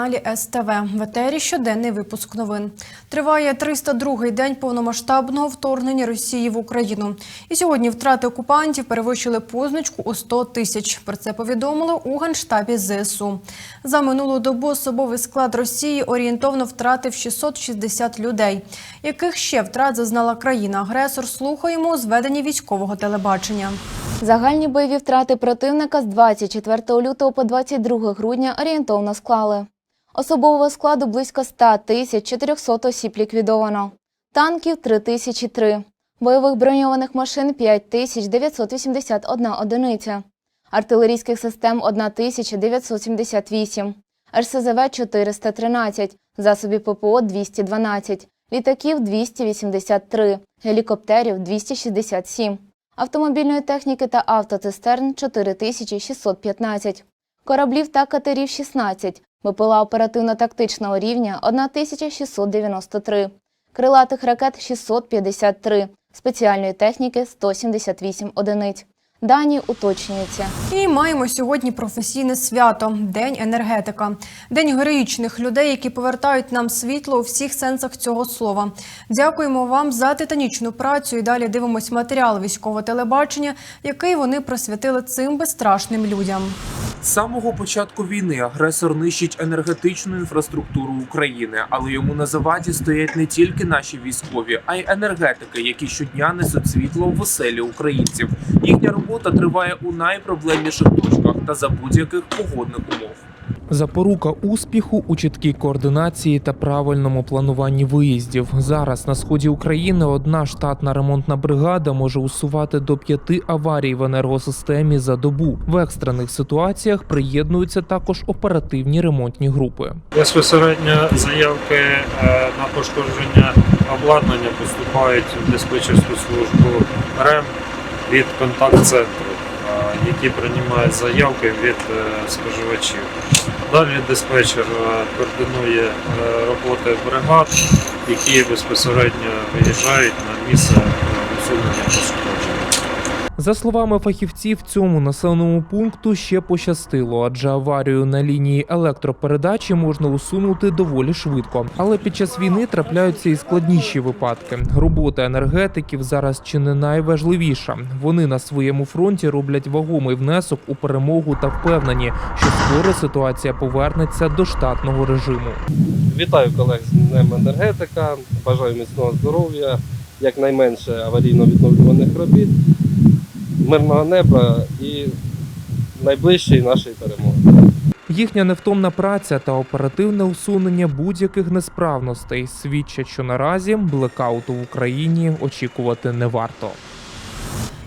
Телеканалі СТВ. В етері щоденний випуск новин. Триває 302-й день повномасштабного вторгнення Росії в Україну. І сьогодні втрати окупантів перевищили позначку у 100 тисяч. Про це повідомили у генштабі ЗСУ. За минулу добу особовий склад Росії орієнтовно втратив 660 людей. Яких ще втрат зазнала країна-агресор? Слухаємо у зведенні військового телебачення. Загальні бойові втрати противника з 24 лютого по 22 грудня орієнтовно склали. Особового складу близько 100 тисяч 400 осіб ліквідовано. Танків 3003. Бойових броньованих машин 5981 одиниця. Артилерійських систем 1978. РСЗВ 413. Засобів ППО 212. Літаків 283. Гелікоптерів 267 автомобільної техніки та автоцистерн 4615, кораблів та катерів 16, БПЛА оперативно-тактичного рівня 1693, крилатих ракет 653, спеціальної техніки 178 одиниць. Дані уточнюються. І маємо сьогодні професійне свято День енергетика, день героїчних людей, які повертають нам світло у всіх сенсах цього слова. Дякуємо вам за титанічну працю. І далі дивимось матеріал військового телебачення, який вони присвятили цим безстрашним людям. З самого початку війни агресор нищить енергетичну інфраструктуру України, але йому на заваді стоять не тільки наші військові, а й енергетики, які щодня несуть світло в оселі українців. Їхня робота триває у найпроблемніших точках та за будь-яких погодних умов. Запорука успіху у чіткій координації та правильному плануванні виїздів. Зараз на сході України одна штатна ремонтна бригада може усувати до п'яти аварій в енергосистемі за добу. В екстрених ситуаціях приєднуються також оперативні ремонтні групи. Безпосередньо заявки е, на пошкодження обладнання поступають в диспетчерську службу РЕМ від контакт-центру, е, які приймають заявки від е, споживачів. Далі диспетчер е, координує е, роботи бригад, які безпосередньо виїжджають на місце е, усунення пошкоджень. За словами фахівців, цьому населеному пункту ще пощастило, адже аварію на лінії електропередачі можна усунути доволі швидко. Але під час війни трапляються і складніші випадки. Робота енергетиків зараз чи не найважливіша. Вони на своєму фронті роблять вагомий внесок у перемогу та впевнені, що скоро ситуація повернеться до штатного режиму. Вітаю колег з Днем енергетика. Бажаю міцного здоров'я, якнайменше аварійно-відновлюваних робіт, мирного неба і найближчої нашої перемоги. Їхня невтомна праця та оперативне усунення будь-яких несправностей свідчать, що наразі блекауту в Україні очікувати не варто.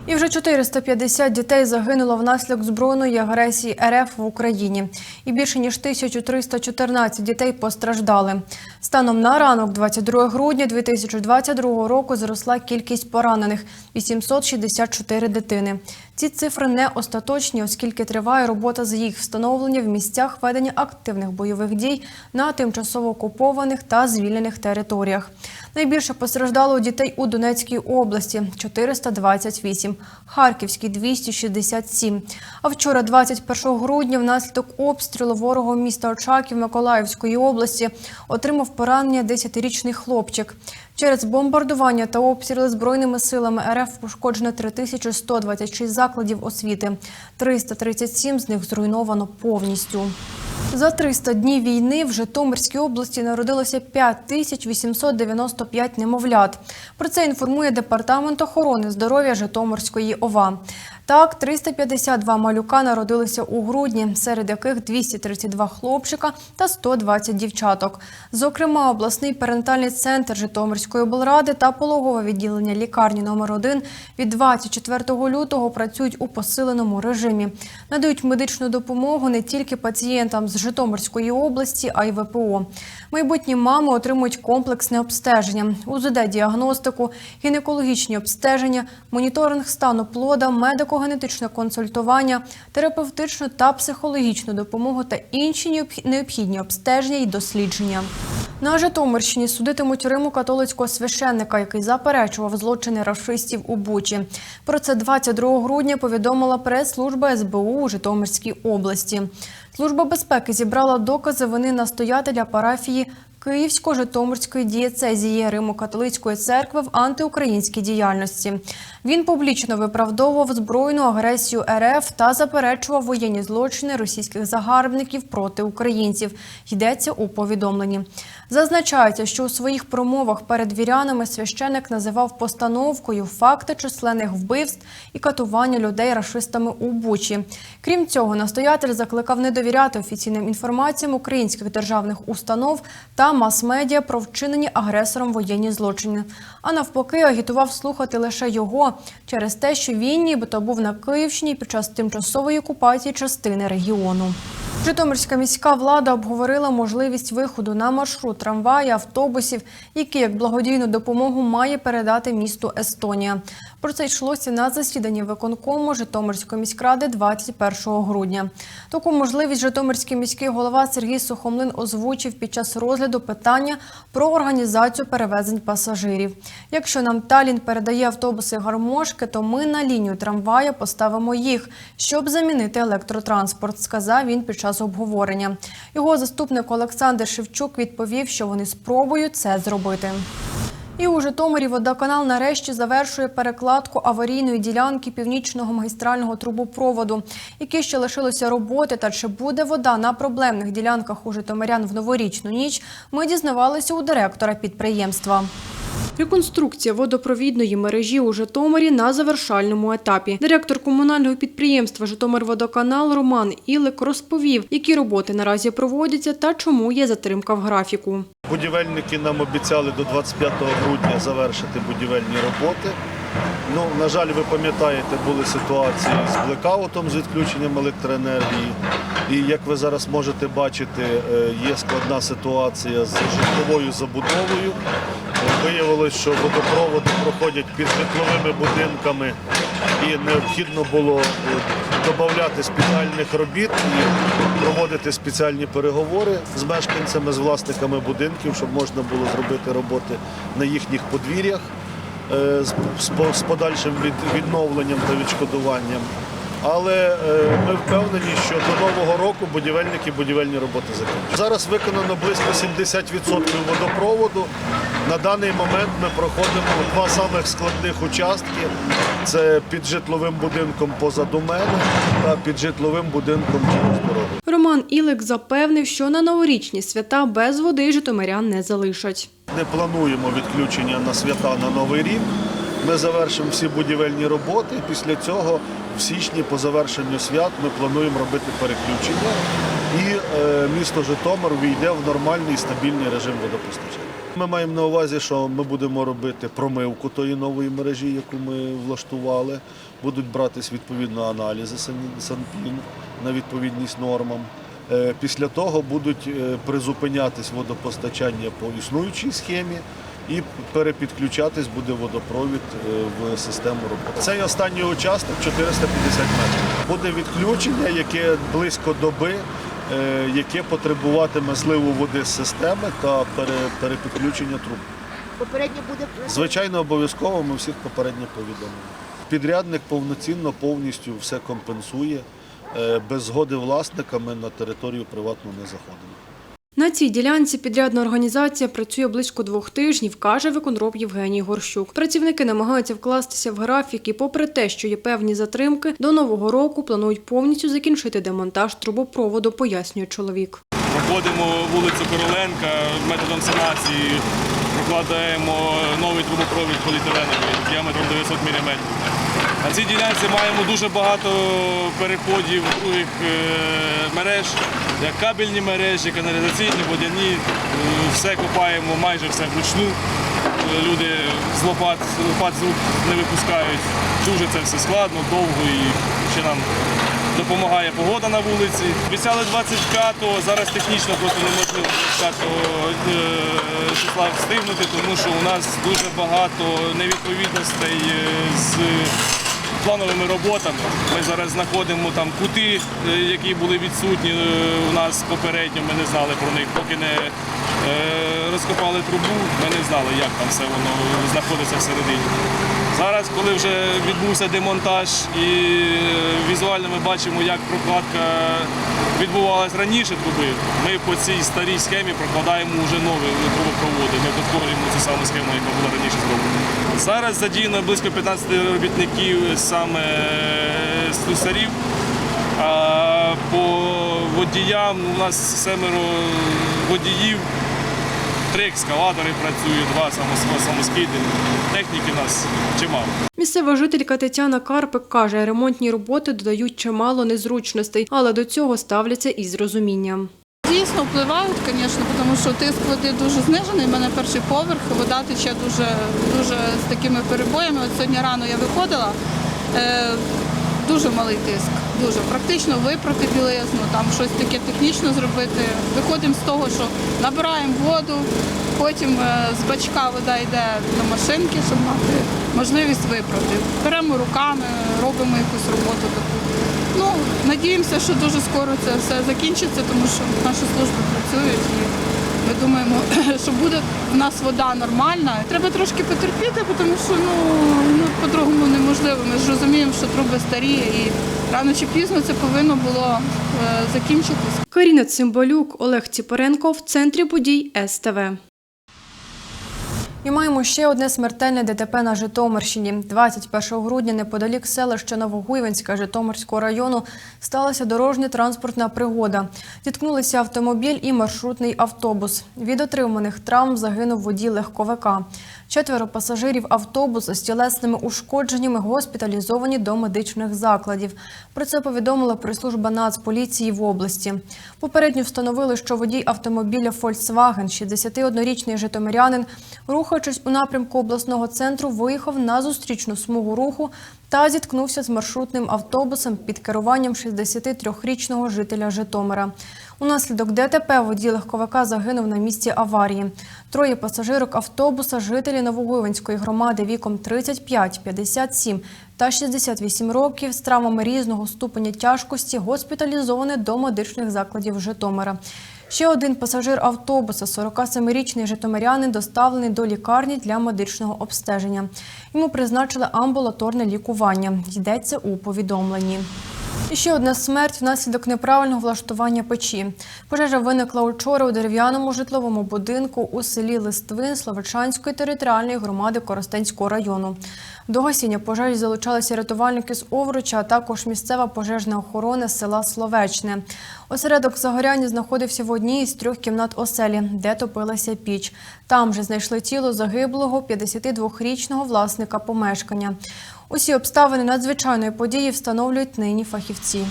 І вже 450 дітей загинуло внаслідок збройної агресії РФ в Україні. І більше ніж 1314 дітей постраждали. Станом на ранок, 22 грудня 2022 року, зросла кількість поранених 864 дитини. Ці цифри не остаточні, оскільки триває робота з їх встановлення в місцях ведення активних бойових дій на тимчасово окупованих та звільнених територіях. Найбільше постраждало дітей у Донецькій області 428, Харківській 267. А вчора, 21 грудня, внаслідок обстрілу ворогу міста Очаків Миколаївської області отримав поранення 10-річний хлопчик. Через бомбардування та обстріли збройними силами РФ пошкоджено 3126 закладів освіти. 337 з них зруйновано повністю. За 300 днів війни в Житомирській області народилося 5895 немовлят. Про це інформує департамент охорони здоров'я Житомирської ОВА. Так, 352 малюка народилися у грудні, серед яких 232 хлопчика та 120 дівчаток. Зокрема, обласний перинатальний центр Житомирської облради та пологове відділення лікарні номер 1 від 24 лютого працюють у посиленому режимі. Надають медичну допомогу не тільки пацієнтам з Житомирської області, а й ВПО. Майбутні мами отримують комплексне обстеження, УЗД-діагностику, гінекологічні обстеження, моніторинг стану плода, медико-генетичне консультування, терапевтичну та психологічну допомогу та інші необхідні обстеження і дослідження. На Житомирщині судитимуть Риму католицького священника, який заперечував злочини рашистів у Бучі. Про це 22 грудня повідомила прес-служба СБУ у Житомирській області. Служба безпеки зібрала докази вини настоятеля парафії Київсько-Житомирської дієцезії Римо-католицької церкви в антиукраїнській діяльності. Він публічно виправдовував збройну агресію РФ та заперечував воєнні злочини російських загарбників проти українців. Йдеться у повідомленні. Зазначається, що у своїх промовах перед вірянами священик називав постановкою факти численних вбивств і катування людей рашистами у Бучі. Крім цього, настоятель закликав не довіряти офіційним інформаціям українських державних установ та мас-медіа про вчинені агресором воєнні злочини, а навпаки, агітував слухати лише його через те, що він нібито був на Київщині під час тимчасової окупації частини регіону. Житомирська міська влада обговорила можливість виходу на маршрут трамваї, автобусів, які як благодійну допомогу має передати місту Естонія. Про це йшлося на засіданні виконкому Житомирської міськради 21 грудня. Таку можливість Житомирський міський голова Сергій Сухомлин озвучив під час розгляду питання про організацію перевезень пасажирів. Якщо нам Талін передає автобуси гармошки, то ми на лінію трамвая поставимо їх, щоб замінити електротранспорт, сказав він під час обговорення. Його заступник Олександр Шевчук відповів, що вони спробують це зробити. І у Житомирі водоканал нарешті завершує перекладку аварійної ділянки північного магістрального трубопроводу, які ще лишилося роботи. Та чи буде вода на проблемних ділянках у Житомирян в новорічну ніч? Ми дізнавалися у директора підприємства. Реконструкція водопровідної мережі у Житомирі на завершальному етапі. Директор комунального підприємства Житомирводоканал Роман Ілик розповів, які роботи наразі проводяться та чому є затримка в графіку. Будівельники нам обіцяли до 25 грудня завершити будівельні роботи. Ну, на жаль, ви пам'ятаєте, були ситуації з блекаутом, з відключенням електроенергії. І як ви зараз можете бачити, е, є складна ситуація з житловою забудовою. Виявилось, що водопроводи проходять під житловими будинками і необхідно було е, додати спеціальних робіт і проводити спеціальні переговори з мешканцями, з власниками будинків, щоб можна було зробити роботи на їхніх подвір'ях по- з подальшим відновленням та відшкодуванням. Але е, ми впевнені, що до нового року будівельники будівельні роботи закінчать. Зараз виконано близько 70% водопроводу. На даний момент ми проходимо два самих складних участки. Це під житловим будинком позаду мене та під житловим будинком через дорогу. Роман Ілик запевнив, що на новорічні свята без води житомирян не залишать. Не плануємо відключення на свята на Новий рік. Ми завершимо всі будівельні роботи. Після цього в січні по завершенню свят ми плануємо робити переключення. І е, місто Житомир війде в нормальний стабільний режим водопостачання. Ми маємо на увазі, що ми будемо робити промивку тої нової мережі, яку ми влаштували. Будуть братись відповідно аналізи санпін на відповідність нормам. Е, Після того будуть е, призупинятись водопостачання по існуючій схемі і перепідключатись буде водопровід е, в систему роботи. Цей останній участок 450 метрів. Буде відключення, яке близько доби, яке потребуватиме зливу води з системи та перепідключення труб. Попередньо буде Звичайно, обов'язково ми всіх попередньо повідомимо. Підрядник повноцінно повністю все компенсує. Е, Без згоди власника ми на територію приватну не заходимо. На цій ділянці підрядна організація працює близько двох тижнів, каже виконроб Євгеній Горщук. Працівники намагаються вкластися в графік і, попри те, що є певні затримки, до нового року планують повністю закінчити демонтаж трубопроводу, пояснює чоловік. Проходимо вулицю Короленка методом санації, прокладаємо новий трубопровід поліетиленовий діаметром 900 мм. На цій ділянці маємо дуже багато переходів других е, мереж, як кабельні мережі, каналізаційні, водяні. Е, Все копаємо майже все вручну. Е, Люди з лопат, лопат з рук не випускають. Дуже це все складно, довго і ще нам допомагає погода на вулиці. Обіцяли 25-го, зараз технічно просто неможливо 25-го е, числа встигнути, тому що у нас дуже багато невідповідностей е, з плановими роботами. Ми зараз знаходимо там кути, е, які були відсутні у нас попередньо. Ми не знали про них, поки не розкопали трубу, ми не знали, як там все воно знаходиться всередині. Зараз, коли вже відбувся демонтаж і е, візуально ми бачимо, як прокладка відбувалась раніше труби, ми по цій старій схемі прокладаємо вже нові трубопроводи. Ми повторюємо цю саму схему, яка була раніше зроблена. Зараз задіяно близько 15 робітників саме слюсарів. А по водіям у нас семеро водіїв, три екскаватори працюють, два самос- самоскиди. Техніки у нас чимало. Місцева жителька Тетяна Карпик каже, ремонтні роботи додають чимало незручностей, але до цього ставляться із розумінням. Дійсно впливають, звісно, тому що тиск води дуже знижений. У мене перший поверх, вода тече дуже, дуже з такими перебоями. От сьогодні рано я виходила, е, дуже малий тиск, дуже. Практично випрати білизну, там щось таке технічно зробити. Виходимо з того, що набираємо воду, потім е, з бачка вода йде до машинки, щоб мати можливість випрати. Беремо руками, робимо якусь роботу таку. Ну, надіємося, що дуже скоро це все закінчиться, тому що наші служби працюють і ми думаємо, що буде в нас вода нормальна. Треба трошки потерпіти, тому що ну, ну по-другому неможливо. Ми ж розуміємо, що труби старі і рано чи пізно це повинно було е, закінчитися. Каріна Цимбалюк, Олег Ціпоренко в центрі подій СТВ. І маємо ще одне смертельне ДТП на Житомирщині. 21 грудня неподалік селища Новогуйвинська Житомирського району сталася дорожня транспортна пригода. Зіткнулися автомобіль і маршрутний автобус. Від отриманих травм загинув водій легковика. Четверо пасажирів автобуса з тілесними ушкодженнями госпіталізовані до медичних закладів. Про це повідомила прес-служба Нацполіції в області. Попередньо встановили, що водій автомобіля Volkswagen, 61-річний житомирянин, рухаючись у напрямку обласного центру, виїхав на зустрічну смугу руху та зіткнувся з маршрутним автобусом під керуванням 63-річного жителя Житомира. Унаслідок ДТП водій легковика загинув на місці аварії. Троє пасажирок автобуса, жителі Новогуйвинської громади віком 35, 57 та 68 років з травмами різного ступеня тяжкості госпіталізовані до медичних закладів Житомира. Ще один пасажир автобуса, 47-річний житомирянин, доставлений до лікарні для медичного обстеження. Йому призначили амбулаторне лікування. Йдеться у повідомленні. І ще одна смерть внаслідок неправильного влаштування печі. Пожежа виникла учора у дерев'яному житловому будинку у селі Листвин Славичанської територіальної громади Коростенського району. До гасіння пожежі залучалися рятувальники з Овруча, а також місцева пожежна охорона села Словечне. Осередок загоряння знаходився в одній із трьох кімнат оселі, де топилася піч. Там же знайшли тіло загиблого 52-річного власника помешкання. Усі обставини надзвичайної події встановлюють нині фахівці.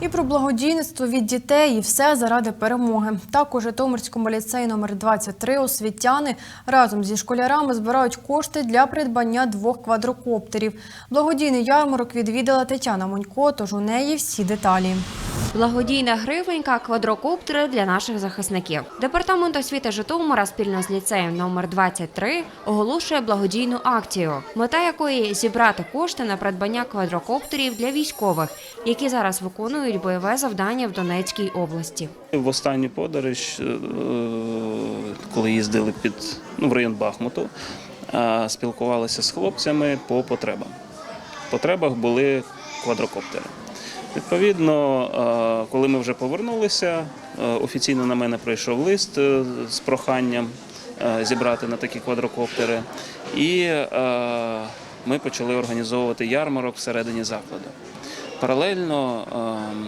І про благодійництво від дітей і все заради перемоги. Так у Житомирському ліцеї номер 23 освітяни разом зі школярами збирають кошти для придбання двох квадрокоптерів. Благодійний ярмарок відвідала Тетяна Монько, тож у неї всі деталі. Благодійна гривенька квадрокоптери для наших захисників. Департамент освіти Житомира спільно з ліцеєм номер 23 оголошує благодійну акцію, мета якої зібрати кошти на придбання квадрокоптерів для військових, які зараз виконують бойове завдання в Донецькій області. В останню подорож, е, коли їздили під ну, в район Бахмуту, е, спілкувалися з хлопцями по потребам. В потребах були квадрокоптери. Відповідно, е, коли ми вже повернулися, е, офіційно на мене прийшов лист е, з проханням зібрати на такі квадрокоптери, і ми почали організовувати ярмарок всередині закладу. Паралельно ем,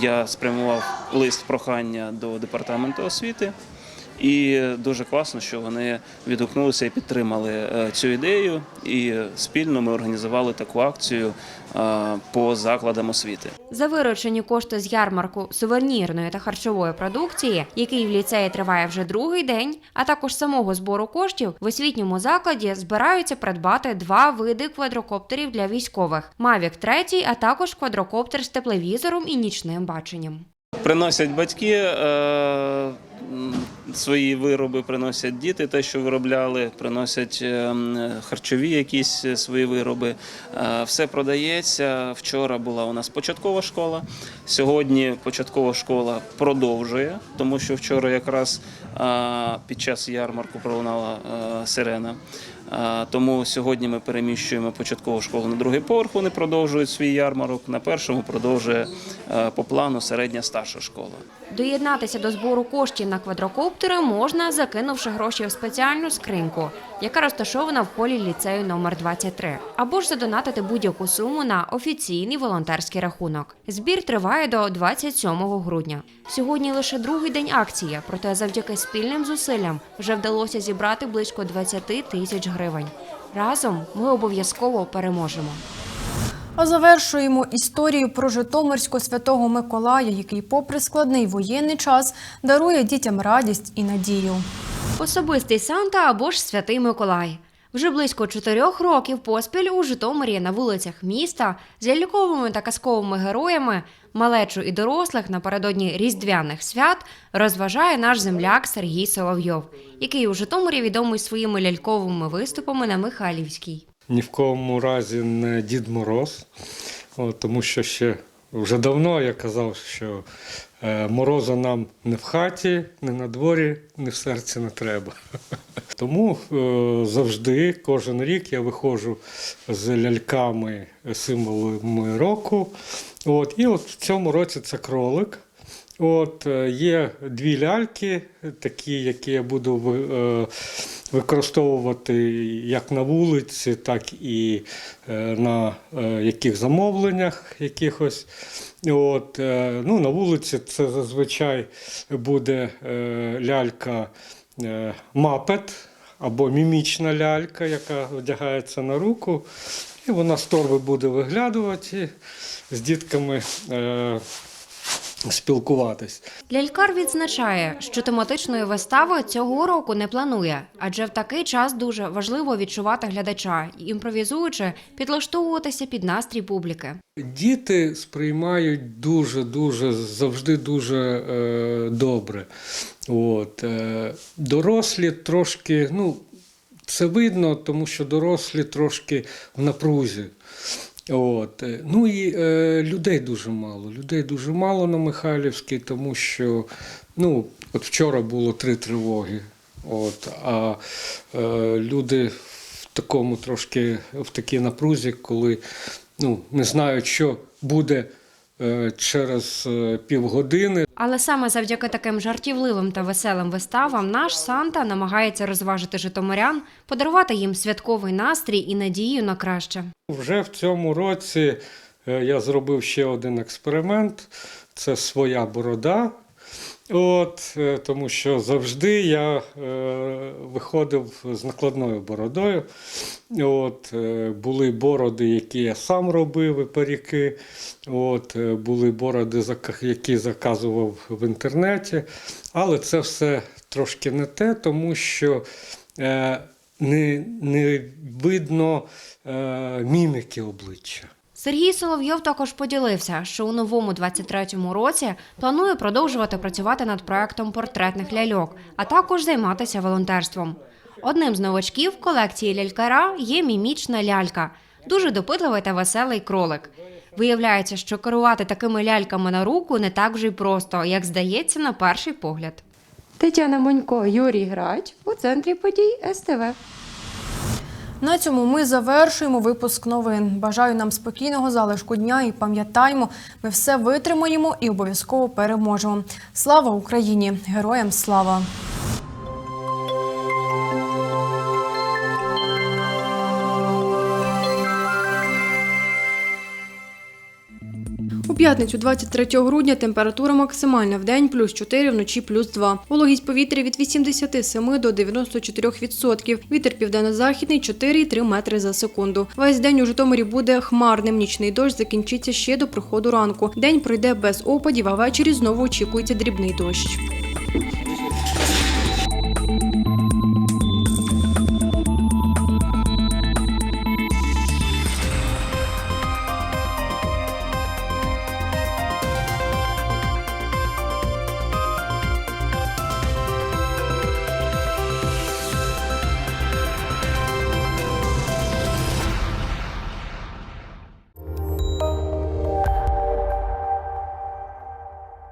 я спрямував лист прохання до департаменту освіти І дуже класно, що вони відгукнулися і підтримали е, цю ідею. І спільно ми організували таку акцію е, по закладам освіти. За виручені кошти з ярмарку сувенірної та харчової продукції, який в ліцеї триває вже другий день, а також самого збору коштів в освітньому закладі збираються придбати два види квадрокоптерів для військових: Mavic 3, а також квадрокоптер з тепловізором і нічним баченням. Приносять батьки е, свої вироби, приносять діти, те, що виробляли, приносять е, харчові якісь е, свої вироби. Все продається. Вчора була у нас початкова школа. Сьогодні початкова школа продовжує, тому що вчора якраз під час ярмарку пролунала сирена. Тому сьогодні ми переміщуємо початкову школу на другий поверх. Вони продовжують свій ярмарок. На першому продовжує е, по плану середня старша школа. Доєднатися до збору коштів на квадрокоптери можна, закинувши гроші в спеціальну скриньку, яка розташована в холі ліцею номер 23, або ж задонатити будь-яку суму на офіційний волонтерський рахунок. Збір триває до 27 грудня. Сьогодні лише другий день акції, проте завдяки спільним зусиллям вже вдалося зібрати близько 20 тисяч гривень. Разом ми обов'язково переможемо. А завершуємо історію про Житомирського святого Миколая, який, попри складний воєнний час, дарує дітям радість і надію. Особистий Санта або ж Святий Миколай. Вже близько чотирьох років поспіль у Житомирі на вулицях міста з ляльковими та казковими героями, малечу і дорослих напередодні різдвяних свят розважає наш земляк Сергій Соловйов, який у Житомирі відомий своїми ляльковими виступами на Михайлівській. ні в кому разі не Дід Мороз, тому що ще вже давно я казав, що е, мороза нам не в хаті, не на дворі, не в серці не треба. Тому е, завжди, кожен рік я виходжу з ляльками, символами року. От, і от в цьому році це кролик. От е, є дві ляльки, такі, які я буду е, використовувати як на вулиці, так і е, на яких замовленнях якихось. От, ну, на вулиці це зазвичай буде лялька мапет або мімічна лялька, яка одягається на руку. І вона з торби буде виглядувати з дітками спілкуватись. Лялькар відзначає, що тематичної вистави цього року не планує, адже в такий час дуже важливо відчувати глядача і імпровізуючи підлаштовуватися під настрій публіки. Діти сприймають дуже, дуже завжди дуже е, добре. От, е, дорослі трошки, ну, це видно, тому що дорослі трошки в напрузі. От. Ну і е, людей дуже мало. Людей дуже мало на Михайлівській, тому що ну, от вчора було три тривоги. От, а е, люди в такому трошки в такій напрузі, коли ну, не знають, що буде через е, півгодини. Але саме завдяки таким жартівливим та веселим виставам наш Санта намагається розважити житомирян, подарувати їм святковий настрій і надію на краще. Вже в цьому році е, я зробив ще один експеримент. Це своя борода. От, е, тому що завжди я е, виходив з накладною бородою. От, е, були бороди, які я сам робив, і паріки. От, е, були бороди, які заказував в інтернеті. Але це все трошки не те, тому що е, не, не видно е, міміки обличчя. Сергій Соловйов також поділився, що у новому 23-му році планує продовжувати працювати над проектом портретних ляльок, а також займатися волонтерством. Одним з новачків колекції лялькара є мімічна лялька, дуже допитливий та веселий кролик. Виявляється, що керувати такими ляльками на руку не так вже й просто, як здається на перший погляд. Тетяна Монько, Юрій Грач у центрі подій СТВ. На цьому ми завершуємо випуск новин. Бажаю нам спокійного залишку дня і пам'ятаємо, ми все витримаємо і обов'язково переможемо. Слава Україні! Героям слава! П'ятницю 23 грудня температура максимальна в день плюс 4, вночі плюс 2. Вологість повітря від 87 до 94%. Вітер південно-західний 4,3 метри за секунду. Весь день у Житомирі буде хмарним. Нічний дощ закінчиться ще до приходу ранку. День пройде без опадів, а ввечері знову очікується дрібний дощ.